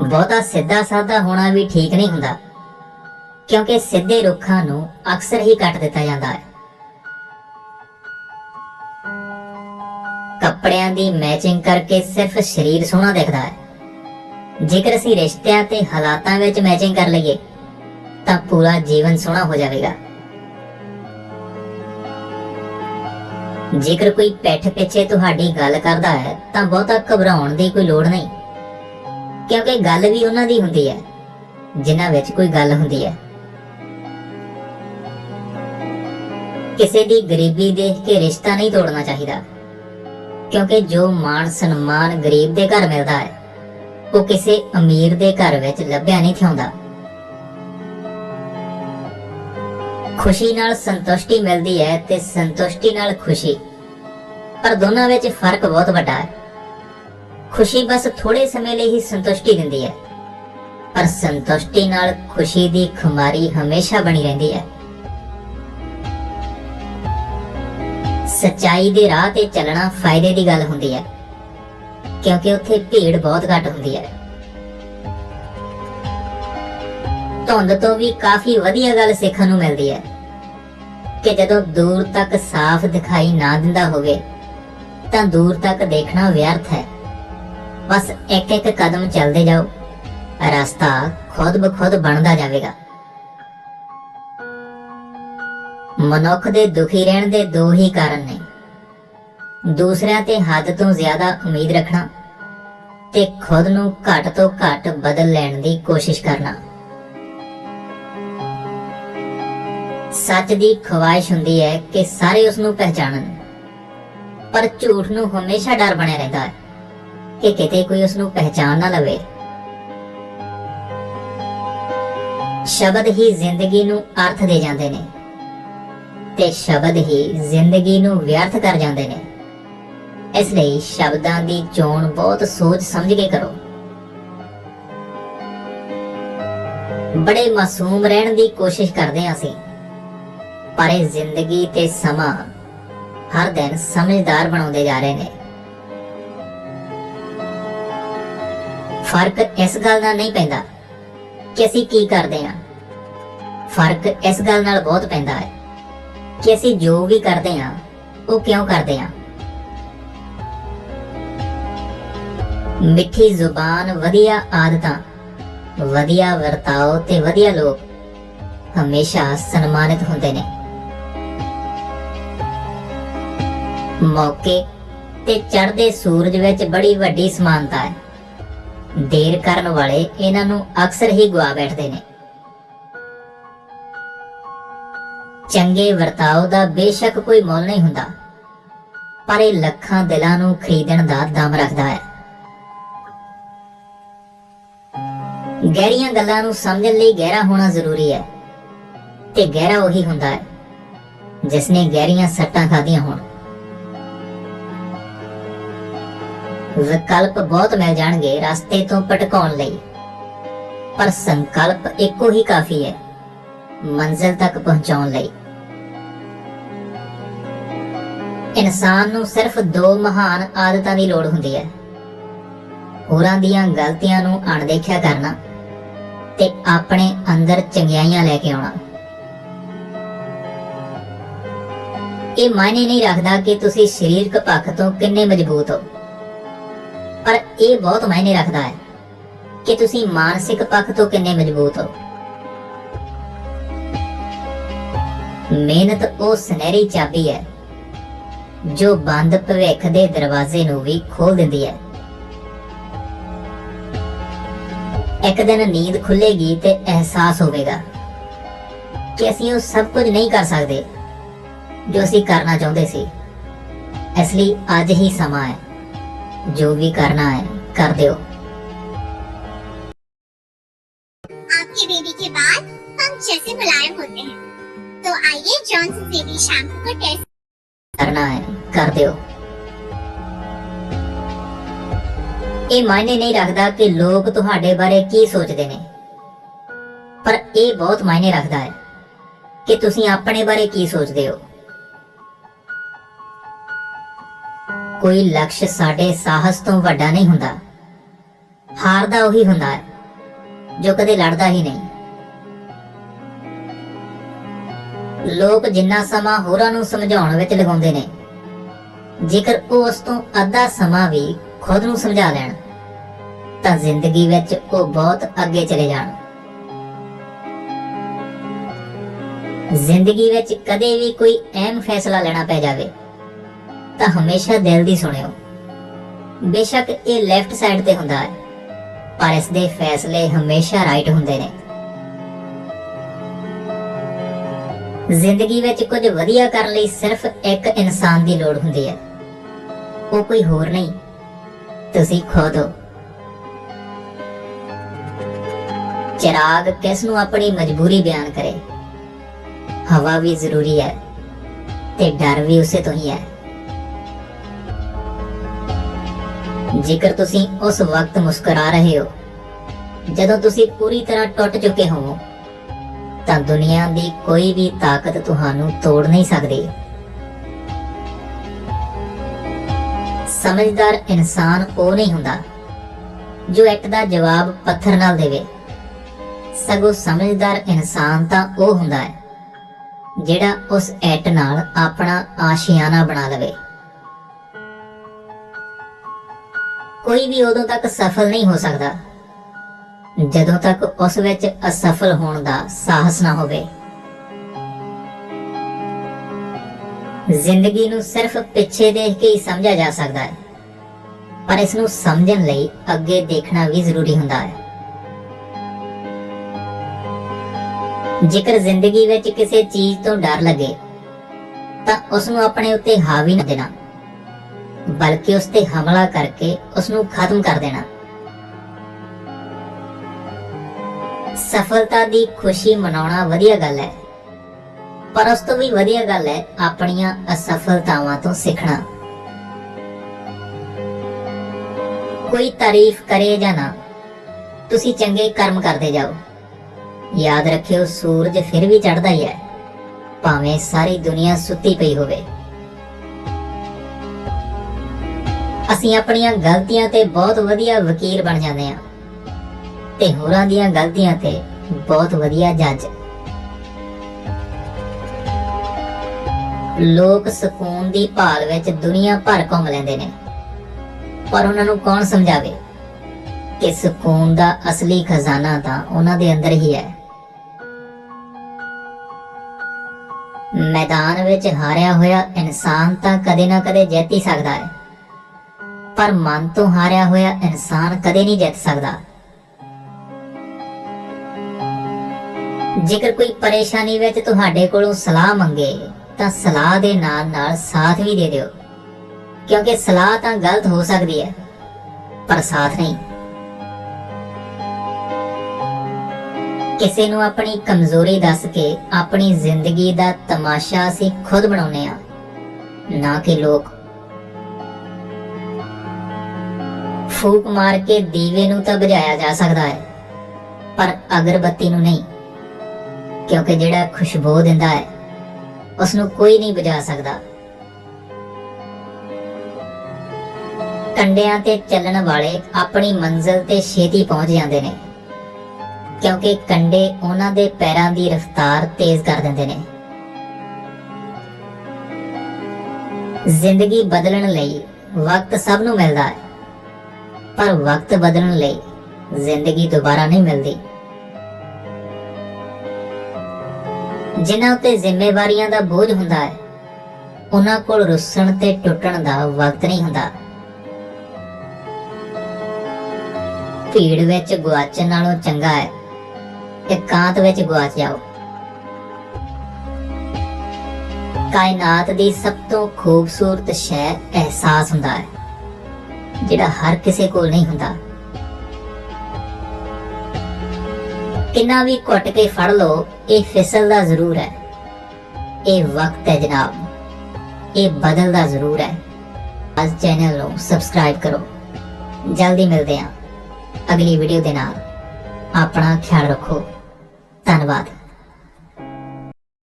ਬਹੁਤਾ ਸਿੱਧਾ ਸਾਦਾ ਹੋਣਾ ਵੀ ਠੀਕ ਨਹੀਂ ਹੁੰਦਾ। ਕਿਉਂਕਿ ਸਿੱਧੇ ਰੁੱਖਾਂ ਨੂੰ ਅਕਸਰ ਹੀ ਕੱਟ ਦਿੱਤਾ ਜਾਂਦਾ ਹੈ। ਕੱਪੜਿਆਂ ਦੀ ਮੈਚਿੰਗ ਕਰਕੇ ਸਿਰਫ ਸਰੀਰ ਸੋਹਣਾ ਦਿਖਦਾ ਹੈ। ਜੇਕਰ ਅਸੀਂ ਰਿਸ਼ਤਿਆਂ ਤੇ ਹਾਲਾਤਾਂ ਵਿੱਚ ਮੈਚਿੰਗ ਕਰ ਲਈਏ, ਤਾਂ ਪੂਰਾ ਜੀਵਨ ਸੋਹਣਾ ਹੋ ਜਾਵੇਗਾ। ਜੇਕਰ ਕੋਈ ਪਿੱਠ ਪਿੱਛੇ ਤੁਹਾਡੀ ਗੱਲ ਕਰਦਾ ਹੈ, ਤਾਂ ਬਹੁਤਾ ਘਬਰਾਉਣ ਦੀ ਕੋਈ ਲੋੜ ਨਹੀਂ। ਕਿਉਂਕਿ ਗੱਲ ਵੀ ਉਹਨਾਂ ਦੀ ਹੁੰਦੀ ਹੈ, ਜਿਨ੍ਹਾਂ ਵਿੱਚ ਕੋਈ ਗੱਲ ਹੁੰਦੀ ਹੈ। ਕਿਸੇ ਦੀ ਗਰੀਬੀ ਦੇਖ ਕੇ ਰਿਸ਼ਤਾ ਨਹੀਂ ਤੋੜਨਾ ਚਾਹੀਦਾ, ਕਿਉਂਕਿ ਜੋ ਮਾਣ ਸਨਮਾਨ ਗਰੀਬ ਦੇ ਘਰ ਮਿਲਦਾ ਹੈ, ਉਹ ਕਿਸੇ ਅਮੀਰ ਦੇ ਘਰ ਵਿੱਚ ਲੱਭਿਆ ਨਹੀਂ ਥਿਆਉਂਦਾ ਖੁਸ਼ੀ ਨਾਲ ਸੰਤੁਸ਼ਟੀ ਮਿਲਦੀ ਹੈ ਤੇ ਸੰਤੁਸ਼ਟੀ ਨਾਲ ਖੁਸ਼ੀ, ਪਰ ਦੋਨਾਂ ਵਿੱਚ ਫ਼ਰਕ ਬਹੁਤ ਵੱਡਾ ਹੈ। ਖੁਸ਼ੀ ਬਸ ਥੋੜੇ ਸਮੇਂ ਲਈ ਹੀ ਸੰਤੁਸ਼ਟੀ ਦਿੰਦੀ ਹੈ। ਪਰ ਸੰਤੁਸ਼ਟੀ ਨਾਲ ਖੁਸ਼ੀ ਦੀ ਖੁਮਾਰੀ ਹਮੇਸ਼ਾ ਬਣੀ ਰਹਿੰਦੀ ਹੈ। ਸੱਚਾਈ ਦੇ ਰਾਹ ਤੇ ਚੱਲਣਾ ਫਾਇਦੇ ਦੀ ਗੱਲ ਹੁੰਦੀ ਹੈ, ਕਿਉਂਕਿ ਉੱਥੇ ਭੀੜ ਬਹੁਤ ਘੱਟ ਹੁੰਦੀ ਹੈ। ਧੁੰਦ ਤੋਂ ਵੀ ਕਾਫੀ ਵਧੀਆ ਗੱਲ ਸਿੱਖਣ ਨੂੰ ਮਿਲਦੀ ਹੈ, ਕਿ ਜਦੋਂ ਦੂਰ ਤੱਕ ਸਾਫ਼ ਦਿਖਾਈ ਨਾ ਦਿੰਦਾ ਹੋਵੇ, ਤਾਂ ਦੂਰ ਤੱਕ ਦੇਖਣਾ ਵਿਅਰਥ ਹੈ। ਬਸ ਇੱਕ ਇੱਕ ਕਦਮ ਚੱਲਦੇ ਜਾਓ। ਰਸਤਾ ਖੁਦ ਬਖੁਦ ਬਣਦਾ ਜਾਵੇਗਾ। ਮਨੁੱਖ ਦੇ ਦੁਖੀ ਰਹਿਣ ਦੇ ਦੋ ਹੀ ਕਾਰਨ ਨੇ। ਦੂਸਰਿਆਂ ਤੇ ਹੱਦ ਤੋਂ ਜ਼ਿਆਦਾ ਉਮੀਦ ਰੱਖਣਾ ਤੇ ਖੁਦ ਨੂੰ ਘੱਟ ਤੋਂ ਘੱਟ ਬਦਲ ਲੈਣ ਦੀ ਕੋਸ਼ਿਸ਼ ਕਰਨਾ। ਸੱਚ ਦੀ ਖਵਾਇਸ਼ ਹੁੰਦੀ ਹੈ ਕਿ ਸਾਰੇ ਉਸ ਨੂੰ ਪਹਿਚਾਨਣ ਪਰ ਝੂਠ ਨੂੰ ਹਮੇਸ਼ਾ ਡਰ ਬਣਿਆ ਰਹਿੰਦਾ ਹੈ। ਕਿ ਕਿਤੇ ਕੋਈ ਉਸ ਨੂੰ ਪਹਿਚਾਨ ਨਾ ਲਵੇ। ਸ਼ਬਦ ਹੀ ਜ਼ਿੰਦਗੀ ਨੂੰ ਅਰਥ ਦੇ ਜਾਂਦੇ ਨੇ ਤੇ ਸ਼ਬਦ ਹੀ ਜ਼ਿੰਦਗੀ ਨੂੰ ਵਿਅਰਥ ਕਰ ਜਾਂਦੇ ਨੇ। ਇਸ ਲਈ ਸ਼ਬਦਾਂ ਦੀ ਚੋਣ ਬਹੁਤ ਸੋਚ ਸਮਝ ਕੇ ਕਰੋ। ਬੜੇ ਮਾਸੂਮ ਰਹਿਣ ਦੀ ਕੋਸ਼ਿਸ਼ ਕਰਦੇ ਹਾਂ ਅਸੀਂ, ਪਰ ਇਹ ਜ਼ਿੰਦਗੀ ਤੇ ਸਮਾਂ ਹਰ ਦਿਨ ਸਮਝਦਾਰ ਬਣਾਉਂਦੇ ਜਾ ਰਹੇ ਨੇ। ਫ਼ਰਕ ਇਸ ਗੱਲ ਨਾਲ ਨਹੀਂ ਪੈਂਦਾ ਕਿ ਅਸੀਂ ਕੀ ਕਰਦੇ ਹਾਂ। ਫ਼ਰਕ ਇਸ ਗੱਲ ਨਾਲ ਬਹੁਤ ਪੈਂਦਾ ਹੈ ਕਿ ਅਸੀਂ ਜੋ ਵੀ ਕਰਦੇ ਹਾਂ, ਉਹ ਕਿਉਂ ਕਰਦੇ ਹਾਂ। ਮਿੱਠੀ ਜ਼ੁਬਾਨ ਵਧੀਆ ਆਦਤਾਂ, ਵਧੀਆ ਵਰਤਾਓ ਤੇ ਵਧੀਆ ਲੋਕ ਹਮੇਸ਼ਾ ਸਨਮਾਨਿਤ ਹੁੰਦੇ ਨੇ। ਮੌਕੇ ਤੇ ਚੜ੍ਹਦੇ ਸੂਰਜ ਵਿੱਚ ਬੜੀ ਵੱਡੀ ਸਮਾਨਤਾ ਹੈ। ਦੇਰ ਕਰਨ ਵਾਲੇ ਇਹਨਾਂ ਨੂੰ ਅਕਸਰ ਹੀ ਗਵਾ ਬੈਠਦੇ ਨੇ। ਚੰਗੇ ਵਰਤਾਓ ਦਾ ਬੇਸ਼ੱਕ ਕੋਈ ਮੁੱਲ ਨਹੀਂ ਹੁੰਦਾ, ਪਰ ਇਹ ਲੱਖਾਂ ਦਿਲਾਂ ਨੂੰ ਖਰੀਦਣ ਦਾ ਦਮ ਰੱਖਦਾ ਹੈ। ਗਹਿਰੀਆਂ ਗੱਲਾਂ ਨੂੰ ਸਮਝਣ ਲਈ ਗਹਿਰਾ ਹੋਣਾ ਜ਼ਰੂਰੀ ਹੈ, ਤੇ ਗਹਿਰਾ ਉਹੀ ਹੁੰਦਾ ਹੈ ਜਿਸ ਨੇ ਗਹਿਰੀਆਂ ਸੱਟਾਂ ਖਾਧੀਆਂ ਹੋਣ। ਵਿਕਲਪ ਬਹੁਤ ਮਿਲ ਜਾਣਗੇ ਰਸਤੇ ਤੋਂ ਭਟਕਾਉਣ ਲਈ। ਪਰ ਸੰਕਲਪ ਇੱਕੋ ਹੀ ਕਾਫੀ ਹੈ, ਮੰਜ਼ਿਲ ਤੱਕ ਪਹੁੰਚਾਉਣ ਲਈ। ਇਨਸਾਨ ਨੂੰ ਸਿਰਫ ਦੋ ਮਹਾਨ ਆਦਤਾਂ ਦੀ ਲੋੜ ਹੁੰਦੀ ਹੈ। ਹੋਰਾਂ ਦੀਆਂ ਗਲਤੀਆਂ ਨੂੰ ਅਣਦੇਖਿਆ ਕਰਨਾ ਤੇ ਆਪਣੇ ਅੰਦਰ ਚੰਗਿਆਈਆਂ ਲੈ ਕੇ ਆਉਣਾ। ਇਹ ਮਾਇਨੇ ਨਹੀਂ ਰੱਖਦਾ ਕਿ ਤੁਸੀਂ ਸਰੀਰਕ ਪੱਖ ਤੋਂ ਕਿੰਨੇ ਮਜ਼ਬੂਤ ਹੋ। ਪਰ ਇਹ ਬਹੁਤ ਮਾਇਨੇ ਰੱਖਦਾ ਹੈ ਕਿ ਤੁਸੀਂ ਮਾਨਸਿਕ ਪੱਖ ਤੋਂ ਕਿੰਨੇ ਮਜ਼ਬੂਤ ਹੋ। ਮਿਹਨਤ ਉਹ ਸੁਨਹਿਰੀ ਚਾਬੀ ਹੈ, ਜੋ ਬੰਦ ਭਵਿੱਖ ਦੇ ਦਰਵਾਜ਼ੇ ਨੂੰ ਵੀ ਖੋਲ ਦਿੰਦੀ ਹੈ। ਇੱਕ ਦਿਨ ਨੀਂਦ ਖੁੱਲੇਗੀ ਤੇ ਅਹਿਸਾਸ ਹੋਵੇਗਾ ਕਿ ਅਸੀਂ ਉਹ ਸਭ ਕੁਝ ਨਹੀਂ ਕਰ ਸਕਦੇ ਜੋ ਅਸੀਂ ਕਰਨਾ ਚਾਹੁੰਦੇ ਸੀ। ਇਸ ਲਈ ਅੱਜ ਹੀ ਸਮਾਂ ਹੈ। ਜੋ ਵੀ करना है कर दो आपके बेबी के बाल पंख जैसे मुलायम होते हैं तो आइए जॉनसन बेबी शैम्पू को टेस्ट करना है कर दो ਇਹ ਮਾਇਨੇ ਨਹੀਂ ਰੱਖਦਾ ਕਿ ਲੋਕ ਤੁਹਾਡੇ ਬਾਰੇ ਕੀ ਸੋਚਦੇ ਨੇ ਪਰ ਇਹ ਬਹੁਤ ਮਾਇਨੇ ਰੱਖਦਾ ਹੈ ਕਿ ਤੁਸੀਂ ਆਪਣੇ ਬਾਰੇ ਕੀ ਸੋਚਦੇ ਹੋ ਕੋਈ ਲਕਸ਼ ਸਾਡੇ ਸਾਹਸ ਤੋਂ ਵੱਡਾ ਨਹੀਂ ਹੁੰਦਾ। ਹਾਰਦਾ ਉਹੀ ਹੁੰਦਾ ਹੈ, ਜੋ ਕਦੇ ਲੜਦਾ ਹੀ ਨਹੀਂ। ਲੋਕ ਜਿੰਨਾ ਸਮਾਂ ਹੋਰਾਂ ਨੂੰ ਸਮਝਾਉਣ ਵਿੱਚ ਲਗਾਉਂਦੇ ਨੇ, ਜੇਕਰ ਉਹ ਉਸ ਤੋਂ ਅੱਧਾ ਸਮਾਂ ਵੀ ਖੁਦ ਨੂੰ ਸਮਝਾ ਲੈਣ, ਤਾਂ ਜ਼ਿੰਦਗੀ ਵਿੱਚ ਉਹ ਬਹੁਤ ਅੱਗੇ ਚਲੇ ਜਾਣ। ਜ਼ਿੰਦਗੀ ਵਿੱਚ ਕਦੇ ਵੀ ਕੋਈ ਅਹਿਮ ਫੈਸਲਾ ਲੈਣਾ ਪੈ ਜਾਵੇ। ਤਾਂ ਹਮੇਸ਼ਾ ਦਿਲ ਦੀ ਸੁਣਿਓ। ਬੇਸ਼ੱਕ ਇਹ ਲੈਫਟ ਸਾਈਡ ਤੇ ਹੁੰਦਾ ਹੈ, ਪਰ ਇਸ ਦੇ ਫੈਸਲੇ ਹਮੇਸ਼ਾ ਰਾਈਟ ਹੁੰਦੇ ਨੇ। ਜ਼ਿੰਦਗੀ ਵਿੱਚ ਕੁਝ ਵਧੀਆ ਕਰਨ ਲਈ ਸਿਰਫ ਇੱਕ ਇਨਸਾਨ ਦੀ ਲੋੜ ਹੁੰਦੀ ਹੈ। ਉਹ ਕੋਈ ਹੋਰ ਨਹੀਂ, ਤੁਸੀਂ ਖੁਦ ਹੋ। ਚਿਰਾਗ ਕਿਸ ਨੂੰ ਆਪਣੀ ਮਜਬੂਰੀ ਬਿਆਨ ਕਰੇ? ਹਵਾ ਵੀ ਜ਼ਰੂਰੀ ਹੈ ਤੇ ਡਰ ਵੀ ਉਸੇ ਤੋਂ ਹੀ ਹੈ। ਜੇਕਰ ਤੁਸੀਂ ਉਸ ਵਕਤ ਮੁਸਕਰਾ ਰਹੇ ਹੋ, ਜਦੋਂ ਤੁਸੀਂ ਪੂਰੀ ਤਰ੍ਹਾਂ ਟੁੱਟ ਚੁੱਕੇ ਹੋ, ਤਾਂ ਦੁਨੀਆ ਦੀ ਕੋਈ ਵੀ ਤਾਕਤ ਤੁਹਾਨੂੰ ਤੋੜ ਨਹੀਂ ਸਕਦੀ। ਸਮਝਦਾਰ ਇਨਸਾਨ ਉਹ ਨਹੀਂ ਹੁੰਦਾ ਜੋ ਇੱਕ ਦਾ ਜਵਾਬ ਪੱਥਰ ਨਾਲ ਦੇਵੇ। ਸਗੋਂ ਸਮਝਦਾਰ ਇਨਸਾਨ ਤਾਂ ਉਹ ਹੁੰਦਾ ਹੈ, ਜਿਹੜਾ ਉਸ ਐਟ ਨਾਲ ਆਪਣਾ ਆਸ਼ਿਆਨਾ ਬਣਾ ਲਵੇ। ਕੋਈ ਵੀ ਉਦੋਂ ਤੱਕ ਸਫਲ ਨਹੀਂ ਹੋ ਸਕਦਾ। ਜਦੋਂ ਤੱਕ ਉਸ ਵਿੱਚ ਅਸਫਲ ਹੋਣ ਦਾ ਸਾਹਸ ਨਾ ਹੋਵੇ। ਜ਼ਿੰਦਗੀ ਨੂੰ ਸਿਰਫ ਪਿੱਛੇ ਦੇਖ ਕੇ ਹੀ ਸਮਝਿਆ ਜਾ ਸਕਦਾ ਹੈ। ਪਰ ਇਸ ਨੂੰ ਸਮਝਣ ਲਈ ਅੱਗੇ ਦੇਖਣਾ ਵੀ ਜ਼ਰੂਰੀ ਹੁੰਦਾ ਹੈ। ਜੇਕਰ ਜ਼ਿੰਦਗੀ ਵਿੱਚ ਕਿਸੇ ਚੀਜ਼ ਤੋਂ ਡਰ ਲੱਗੇ, ਤਾਂ ਉਸ ਨੂੰ ਆਪਣੇ ਉੱਤੇ ਹਾਵੀ ਨਾ ਦੇਣਾ। ਬਲਕਿ ਉਸ ਤੇ ਹਮਲਾ ਕਰਕੇ ਉਸ ਨੂੰ ਖਤਮ ਕਰ ਦੇਣਾ। ਸਫਲਤਾ ਦੀ ਖੁਸ਼ੀ ਮਨਾਉਣਾ ਵਧੀਆ ਗੱਲ ਹੈ। ਪਰ ਉਸ ਤੋਂ ਵੀ ਵਧੀਆ ਗੱਲ ਹੈ ਆਪਣੀਆਂ ਅਸਫਲਤਾਵਾਂ ਤੋਂ ਸਿੱਖਣਾ। ਕੋਈ ਤਾਰੀਫ ਕਰੇ ਜਾਂ ਨਾ, ਤੁਸੀਂ ਚੰਗੇ ਕਰਮ ਕਰਦੇ ਜਾਓ। ਯਾਦ ਰੱਖਿਓ ਸੂਰਜ ਫਿਰ ਵੀ ਚੜ੍ਹਦਾ ਹੀ ਹੈ। ਭਾਵੇਂ ਸਾਰੀ ਦੁਨੀਆ ਸੁੱਤੀ ਪਈ ਹੋਵੇ। ਅਸੀਂ ਆਪਣੀਆਂ ਗਲਤੀਆਂ ਤੇ ਬਹੁਤ ਵਧੀਆ ਵਕੀਲ ਬਣ ਜਾਂਦੇ ਹਾਂ। ਤੇ ਹੋਰਾਂ ਦੀਆਂ ਗਲਤੀਆਂ ਤੇ ਬਹੁਤ ਵਧੀਆ ਜੱਜ। ਲੋਕ ਸਕੂਨ ਦੀ ਭਾਲ ਵਿੱਚ ਦੁਨੀਆ ਭਰ ਘੁੰਮ ਲੈਂਦੇ ਨੇ। ਪਰ ਉਹਨਾਂ ਨੂੰ ਕੌਣ ਸਮਝਾਵੇ? ਕਿ ਸਕੂਨ ਦਾ ਅਸਲੀ ਖਜ਼ਾਨਾ ਤਾਂ ਉਹਨਾਂ ਦੇ ਅੰਦਰ ਹੀ ਹੈ। ਮੈਦਾਨ ਵਿੱਚ ਹਾਰਿਆ ਹੋਇਆ ਇਨਸਾਨ ਤਾਂ ਕਦੇ ਨਾ ਕਦੇ ਜਿੱਤ ਹੀ ਸਕਦਾ ਹੈ। ਪਰ ਮਨ ਤੋਂ ਹਾਰਿਆ ਹੋਇਆ ਇਨਸਾਨ ਕਦੇ ਨਹੀਂ ਜਿੱਤ ਸਕਦਾ। ਜੇਕਰ ਕੋਈ ਪਰੇਸ਼ਾਨੀ ਵਿੱਚ ਤੁਹਾਡੇ ਕੋਲੋਂ ਸਲਾਹ ਮੰਗੇ, ਤਾਂ ਸਲਾਹ ਦੇ ਨਾਲ ਨਾਲ ਸਾਥ ਵੀ ਦੇ ਦਿਓ। ਕਿਉਂਕਿ ਸਲਾਹ ਤਾਂ ਗਲਤ ਹੋ ਸਕਦੀ ਹੈ, ਪਰ ਸਾਥ ਨਹੀਂ। ਕਿਸੇ ਨੂੰ ਆਪਣੀ ਕਮਜ਼ੋਰੀ ਦੱਸ ਕੇ ਆਪਣੀ ਜ਼ਿੰਦਗੀ ਦਾ ਤਮਾਸ਼ਾ ਅਸੀਂ ਖੁਦ ਬਣਾਉਨੇ ਆ ਨਾ ਕਿ ਲੋਕ। ਫੂਕ ਮਾਰ ਕੇ ਦੀਵੇ ਨੂੰ ਤਾਂ ਬੁਝਾਇਆ ਜਾ ਸਕਦਾ ਹੈ। ਪਰ ਅਗਰਬੱਤੀ ਨੂੰ ਨਹੀਂ, ਕਿਉਂਕਿ ਜਿਹੜਾ ਖੁਸ਼ਬੂ ਦਿੰਦਾ ਹੈ ਉਸ ਨੂੰ ਕੋਈ ਨਹੀਂ ਬੁਝਾ ਸਕਦਾ। ਕੰਡਿਆਂ ਤੇ ਚੱਲਣ ਵਾਲੇ ਆਪਣੀ ਮੰਜ਼ਿਲ ਤੇ ਛੇਤੀ ਪਹੁੰਚ ਜਾਂਦੇ ਨੇ, ਕਿਉਂਕਿ ਕੰਡੇ ਉਹਨਾਂ ਦੇ ਪੈਰਾਂ ਦੀ ਰਫ਼ਤਾਰ ਤੇਜ਼ ਕਰ ਦਿੰਦੇ ਨੇ। ਜ਼ਿੰਦਗੀ ਬਦਲਣ ਲਈ ਵਕਤ ਸਭ ਨੂੰ ਮਿਲਦਾ ਹੈ। ਪਰ ਵਕਤ ਬਦਲਣ ਲਈ ਜ਼ਿੰਦਗੀ ਦੁਬਾਰਾ ਨਹੀਂ ਮਿਲਦੀ। ਜਿਨ੍ਹਾਂ ਉੱਤੇ ਜ਼ਿੰਮੇਵਾਰੀਆਂ ਦਾ ਬੋਝ ਹੁੰਦਾ ਹੈ, ਉਹਨਾਂ ਕੋਲ ਰੁੱਸਣ ਤੇ ਟੁੱਟਣ ਦਾ ਵਕਤ ਨਹੀਂ ਹੁੰਦਾ। ਭੀੜ ਵਿੱਚ ਗੁਆਚਣ ਨਾਲੋਂ ਚੰਗਾ ਹੈ, ਇਕਾਂਤ ਵਿੱਚ ਗੁਆਚ ਜਾਓ। ਕਾਇਨਾਤ ਦੀ ਸਭ ਤੋਂ ਖੂਬਸੂਰਤ ਸ਼ੈ ਅਹਿਸਾਸ ਹੁੰਦਾ ਹੈ। ਜਿਹੜਾ ਹਰ ਕਿਸੇ ਕੋਲ ਨਹੀਂ ਹੁੰਦਾ। ਕਿੰਨਾ ਵੀ ਘੁੱਟ ਕੇ ਫੜ ਲਓ, ਇਹ ਫਿਸਲਦਾ ਜ਼ਰੂਰ ਹੈ। ਇਹ ਵਕਤ ਹੈ ਜਨਾਬ। ਇਹ ਬਦਲਦਾ ਜ਼ਰੂਰ ਹੈ। ਅੱਜ ਚੈਨਲ ਨੂੰ ਸਬਸਕ੍ਰਾਈਬ ਕਰੋ। ਜਲਦੀ ਮਿਲਦੇ ਹਾਂ ਅਗਲੀ ਵੀਡੀਓ ਦੇ ਨਾਲ। ਆਪਣਾ ਖਿਆਲ ਰੱਖੋ। ਧੰਨਵਾਦ।